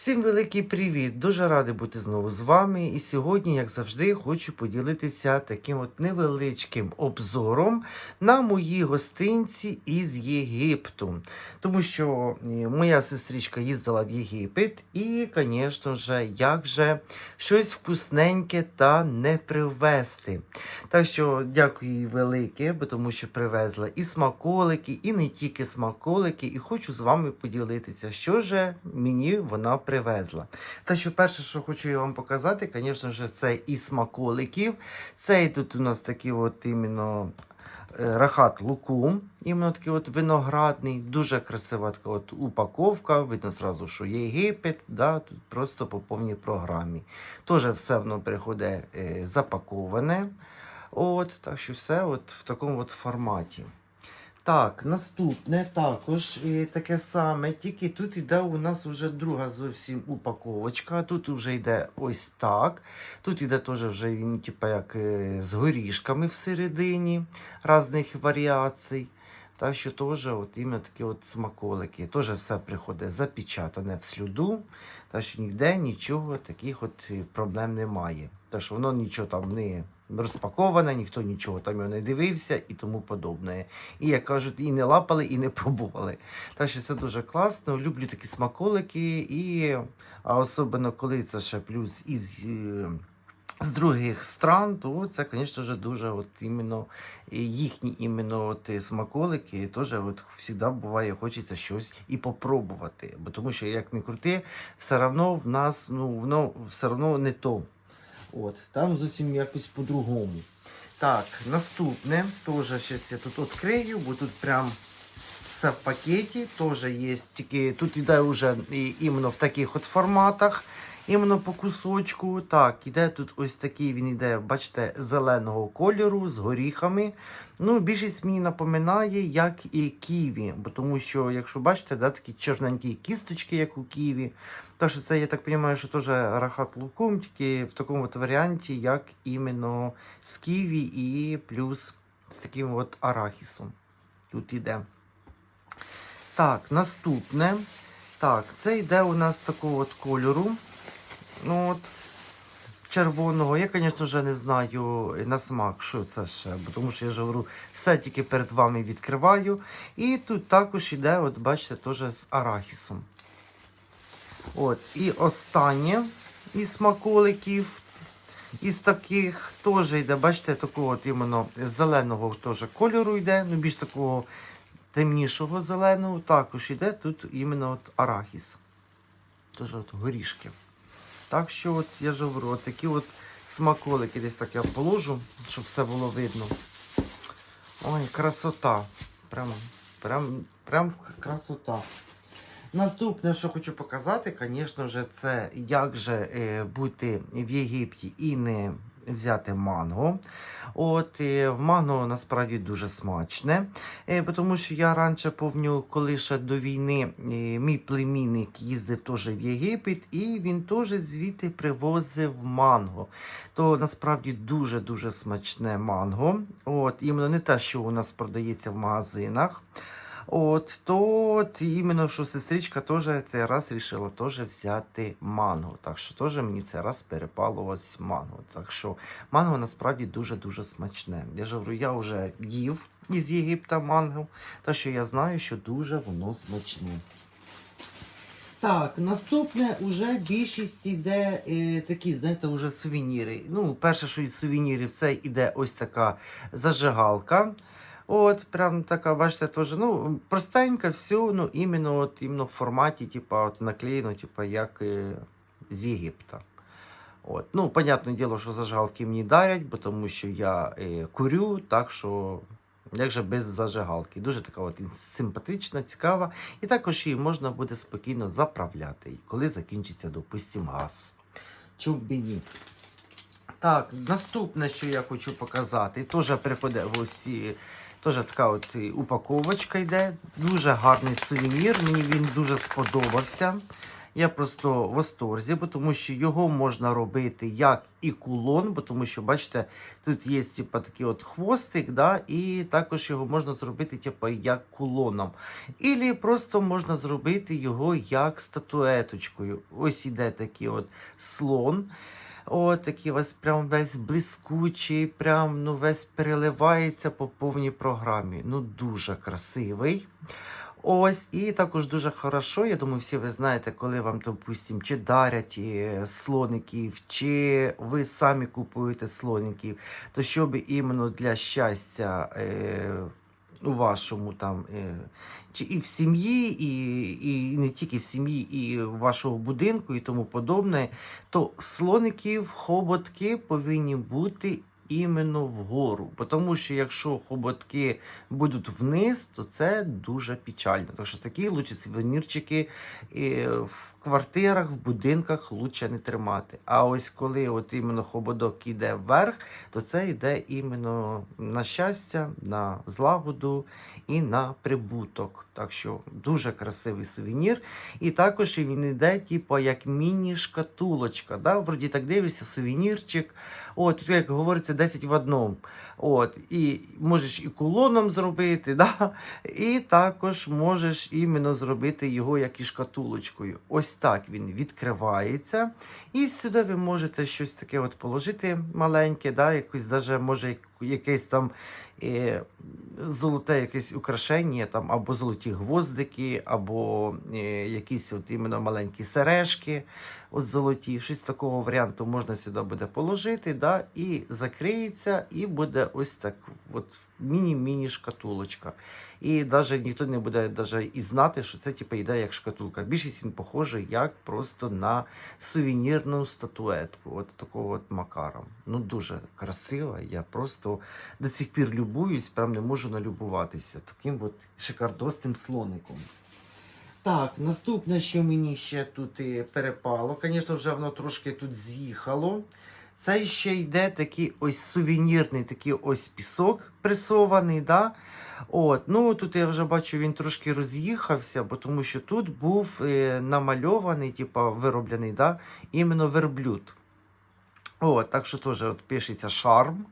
Всім великий привіт! Дуже радий бути знову з вами. І сьогодні, як завжди, хочу поділитися таким от невеличким обзором на мої гостинці із Єгипту. Тому що е, моя сестричка їздила в Єгипет, і, звісно ж, як же щось вкусненьке та не привезти. Так що дякую їй велике, тому що привезла і смаколики, і не тільки смаколики, і хочу з вами поділитися, що же мені вона привезла. Та що перше, що хочу я вам показати, звісно ж, це і смаколиків. Це і тут у нас такі от іменно е, рахат лукум, іменно такий от виноградний, дуже красива така от упаковка. Видно зразу, що Єгипет, да, тут просто по повній програмі. Теж все воно приходить е, запаковане. От, так що все от в такому от форматі. Так, наступне також е, таке саме, тільки тут йде у нас вже друга зовсім упаковочка. Тут вже йде ось так. Тут йде теж вже він, типу, як е, з горішками всередині різних варіацій. Так що теж от іменно такі от смаколики. Теж все приходить запечатане в слюду. Так що ніде нічого таких от е, проблем немає. Так що воно нічого там не розпаковане, ніхто нічого там його не дивився і тому подобне. І як кажуть, і не лапали, і не пробували. Так що це дуже класно. Люблю такі смаколики, і а особливо коли це ще плюс із. е, З других стран, то це, звісно дуже от іменно е, їхні іменно от смаколики, теж от завжди буває, хочеться щось і попробувати. Бо тому що, як не крути, все одно в нас ну, воно все одно не то. От, там зовсім якось по-другому. Так, наступне, теж щось я тут відкрию, бо тут прям все в пакеті, теж є тільки тут іде вже іменно в таких от форматах, іменно по кусочку. Так, іде тут ось такий, він іде, бачите, зеленого кольору з горіхами. Ну, більшість мені напоминає, як і ківі, бо тому що, якщо бачите, да, такі чорненькі кісточки, як у ківі. Так що це, я так розумію, що теж рахат лукум, тільки в такому от варіанті, як іменно з ківі і плюс з таким от арахісом. Тут іде. Так, наступне. Так, це йде у нас такого от кольору. Ну от, червоного. Я, звісно, вже не знаю на смак, що це ще, тому що я ж говорю, все тільки перед вами відкриваю. І тут також йде, от бачите, теж з арахісом. От, і останнє із смаколиків. Із таких теж йде, бачите, такого от іменно зеленого теж кольору йде, ну більш такого темнішого зеленого. Також йде тут іменно от арахіс. Теж от горішки. Так що от я ж говорю, от такі от смаколики десь так я положу, щоб все було видно. Ой, красота. Прям, прям, прям красота. Наступне, що хочу показати, звісно це як же е, бути в Єгипті і не взяти манго. От в манго насправді дуже смачне. Е, тому що я раніше помню, коли ще до війни е, мій племінник їздив теж в Єгипет, і він теж звідти привозив манго. То насправді дуже-дуже смачне манго. От, іменно не те, що у нас продається в магазинах. От, то іменно, що сестричка теж цей раз вирішила теж взяти манго. Так що теж мені цей раз перепало ось манго. Так що манго насправді дуже-дуже смачне. Я ж говорю, я вже їв із Єгипта манго, так що я знаю, що дуже воно смачне. Так, наступне вже більшість іде е, такі, знаєте, вже сувеніри. Ну, перше, що із сувенірів, це іде ось така зажигалка. От, прям така, бачите, теж, ну, простенька, все, ну, іменно, от, іменно в форматі, типа, от, наклеєно, типа, як з Єгипта. От. Ну, понятне діло, що зажигалки мені дарять, бо тому що я е, курю, так що як же без зажигалки. Дуже така от симпатична, цікава. І також її можна буде спокійно заправляти, коли закінчиться, допустимо, газ. Ні? Так, наступне, що я хочу показати, теж приходить в ці- Теж така от упаковочка йде. Дуже гарний сувенір. Мені він дуже сподобався. Я просто в восторзі, бо тому що його можна робити як і кулон, бо тому що, бачите, тут є типа, такий от хвостик, да, і також його можна зробити типа, як кулоном. Ілі просто можна зробити його як статуеточкою. Ось іде такий от слон. От такий ось прям весь блискучий, прям ну весь переливається по повній програмі. Ну дуже красивий. Ось, і також дуже хорошо, я думаю, всі ви знаєте, коли вам, допустим, чи дарять е, слоників, чи ви самі купуєте слоників, то щоб іменно для щастя е, у вашому там, е, чи і в сім'ї, і, і не тільки в сім'ї, і в вашого будинку, і тому подобне, то слоників, хоботки повинні бути іменно вгору. Тому що якщо хоботки будуть вниз, то це дуже печально. Так що такі лучше сувенірчики е, в квартирах, в будинках лучше не тримати. А ось коли от іменно хоботок іде вверх, то це йде іменно на щастя, на злагоду і на прибуток. Так що дуже красивий сувенір. І також він йде, типу, як міні-шкатулочка. Да? Вроді так дивишся, сувенірчик. От, як говориться, 10 в одному. От, і можеш і кулоном зробити, да? і також можеш іменно зробити його як і шкатулочкою. Ось так він відкривається. І сюди ви можете щось таке от положити маленьке, да? якусь даже, може якесь там е, золоте якесь украшення, там, або золоті гвоздики, або е, якісь от іменно маленькі сережки, от золоті. Щось такого варіанту можна сюди буде положити, да? і закриється, і буде ось так от міні-міні шкатулочка. І навіть ніхто не буде даже і знати, що це типу, йде як шкатулка. Більшість він похожий як просто на сувенірну статуетку. От такого от макаром. Ну дуже красиво. Я просто до сих пір любуюсь, прям не можу налюбуватися таким от шикардосним слоником. Так, наступне, що мені ще тут і перепало, звісно, вже воно трошки тут з'їхало. Це ще йде такий ось сувенірний такий ось пісок пресований. Да? От, ну Тут я вже бачу, він трошки роз'їхався, бо тому що тут був е, намальований, типа вироблений да? іменно верблюд. От, Так що теж от пишеться шарм.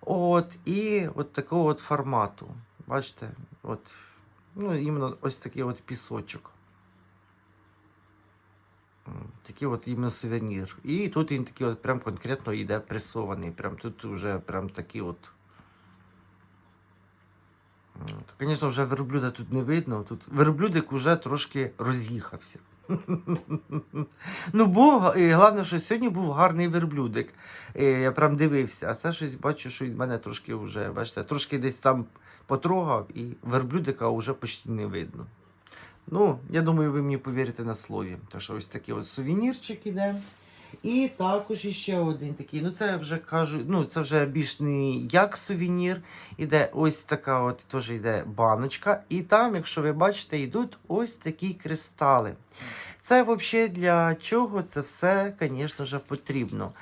От, І от такого от формату. Бачите? От, ну, іменно ось такий от пісочок. Такий от іменно сувенір. І тут він такий от прям конкретно йде пресований. Прям тут вже прям такий от. Звісно, вже верблюда тут не видно. Тут верблюдик уже трошки роз'їхався. Ну, був, і головне, що сьогодні був гарний верблюдик. Я прям дивився, а це щось бачу, що він мене трошки вже, бачите, трошки десь там потрогав, і верблюдика вже почти не видно. Ну, я думаю, ви мені повірите на слові. Так що ось такий ось сувенірчик іде. І також іще один такий. Ну, це я вже кажу, ну це вже більш не як сувенір. Іде ось така, от теж йде баночка. І там, якщо ви бачите, йдуть ось такі кристали. Це взагалі для чого це все, звісно ж, потрібно.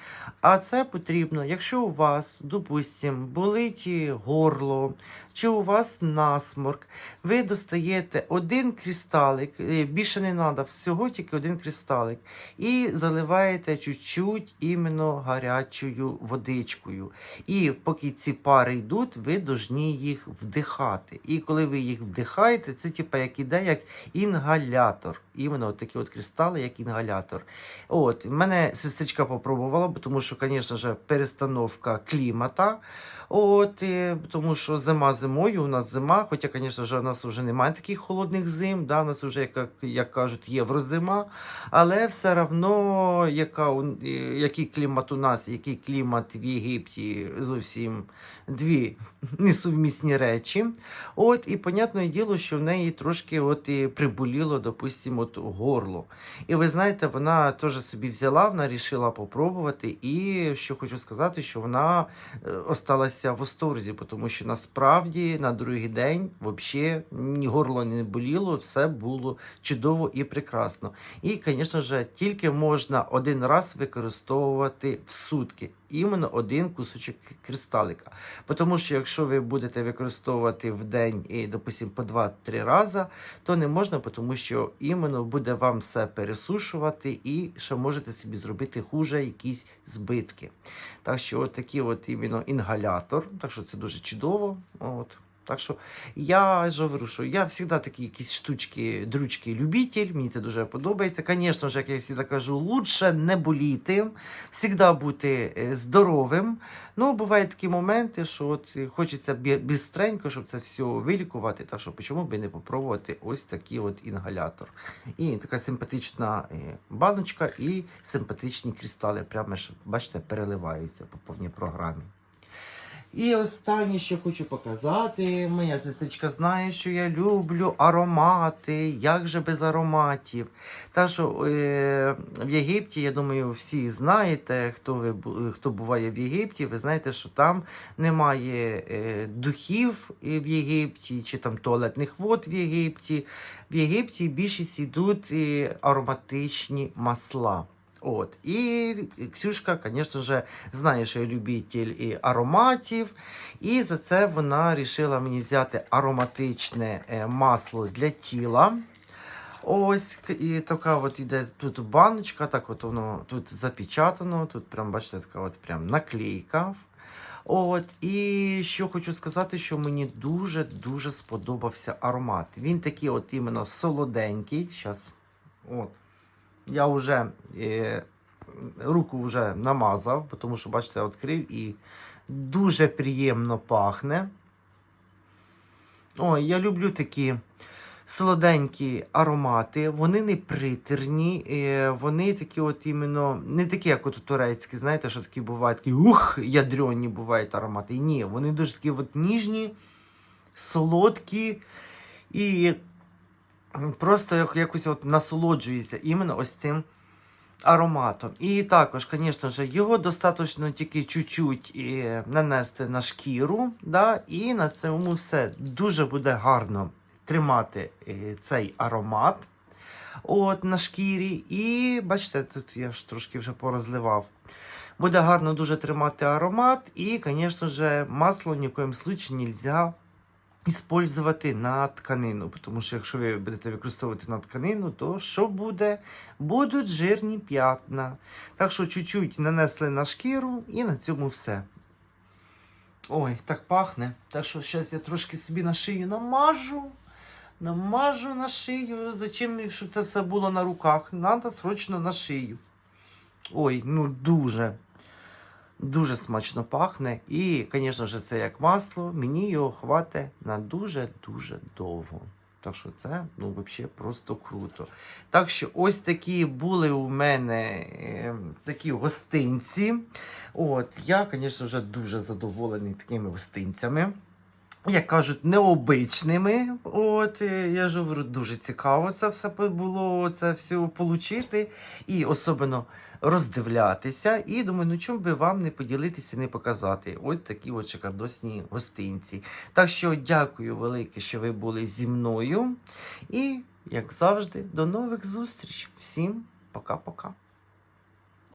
А це потрібно, якщо у вас, допустимо, болить горло, чи у вас насморк, ви достаєте один кристалик, е, більше не треба, всього тільки один кристалик, і заливаєте чуть-чуть іменно гарячою водичкою. І поки ці пари йдуть, ви повинні їх вдихати. І коли ви їх вдихаєте, це типа як іде як інгалятор. Іменно от от кристали, як інгалятор. От, мене сестричка попробувала, тому що, звісно перестановка клімата. От, і, тому що зима зимою, у нас зима, хоча, звісно у нас вже немає таких холодних зим, да, у нас вже, як, як кажуть, єврозима, але все одно, який клімат у нас, який клімат в Єгипті, зовсім дві несумісні речі. От, і, понятне діло, що в неї трошки от і приболіло, допустимо, от горло. І ви знаєте, вона теж собі взяла, вона рішила попробувати. І що хочу сказати, що вона е, осталася в восторзі, тому що насправді на другий день взагалі горло не боліло, все було чудово і прекрасно. І, звісно ж, тільки можна один раз використовувати в сутки. Іменно один кусочок кристалика. Тому що якщо ви будете використовувати в день, і, допустим, по 2-3 рази, то не можна, тому що іменно буде вам все пересушувати і ще можете собі зробити хуже якісь збитки. Так що от такий от іменно інгалятор, так що це дуже чудово. От. Так що я ж говорю, що я завжди такі якісь штучки, дрючки любитель, мені це дуже подобається. Звісно ж, як я завжди кажу, лучше не боліти, завжди бути е, здоровим. Ну, бувають такі моменти, що от хочеться бі- бістренько, щоб це все вилікувати. Так що чому би не попробувати ось такий от інгалятор. І така симпатична е, баночка і симпатичні кристали. Прямо ж, бачите, переливаються по повній програмі. І останнє, що хочу показати, моя сестричка знає, що я люблю аромати, як же без ароматів. Та що е, в Єгипті, я думаю, всі знаєте, хто ви хто буває в Єгипті, ви знаєте, що там немає е, духів е, в Єгипті, чи там туалетних вод в Єгипті. В Єгипті більшість йдуть е, ароматичні масла. От. І Ксюшка, звісно ж, знає, що я любитель і ароматів. І за це вона вирішила мені взяти ароматичне е, масло для тіла. Ось і така от іде тут баночка, так от воно тут запечатано. Тут прям, бачите, така от прям наклейка. От, і що хочу сказати, що мені дуже-дуже сподобався аромат. Він такий от іменно солоденький. Щас, от. Я вже е, руку вже намазав, тому що, бачите, відкрив і дуже приємно пахне. Ой, я люблю такі солоденькі аромати. Вони не притерні, е, вони такі от іменно, не такі, як от турецькі, знаєте, що такі бувають, такі ух, ядрені бувають аромати. Ні, вони дуже такі от ніжні, солодкі і просто як, якось от насолоджується іменно ось цим ароматом. І також, звісно ж, його достатньо тільки чуть-чуть е, нанести на шкіру, да, і на цьому все дуже буде гарно тримати е, цей аромат от, на шкірі. І бачите, тут я ж трошки вже порозливав. Буде гарно дуже тримати аромат, і, звісно ж, масло ні в случаї не можна Іспользувати на тканину, тому що якщо ви будете використовувати на тканину, то що буде? Будуть жирні п'ятна. Так що чуть-чуть нанесли на шкіру і на цьому все. Ой, так пахне. Так що зараз я трошки собі на шию намажу. Намажу на шию. Зачем щоб це все було на руках? Надо срочно на шию. Ой, ну дуже. Дуже смачно пахне. І, звісно ж, це як масло. Мені його хватить на дуже-дуже довго. Так що це ну, взагалі просто круто. Так що ось такі були у мене е, такі гостинці. От, я, звісно, вже дуже задоволений такими гостинцями. Як кажуть, необичними. От, е, я ж говорю, дуже цікаво це все було, це все отримати. І особливо роздивлятися. І думаю, ну чому би вам не поділитися, не показати. Ось такі от шикардосні гостинці. Так що дякую велике, що ви були зі мною. І, як завжди, до нових зустріч. Всім пока-пока.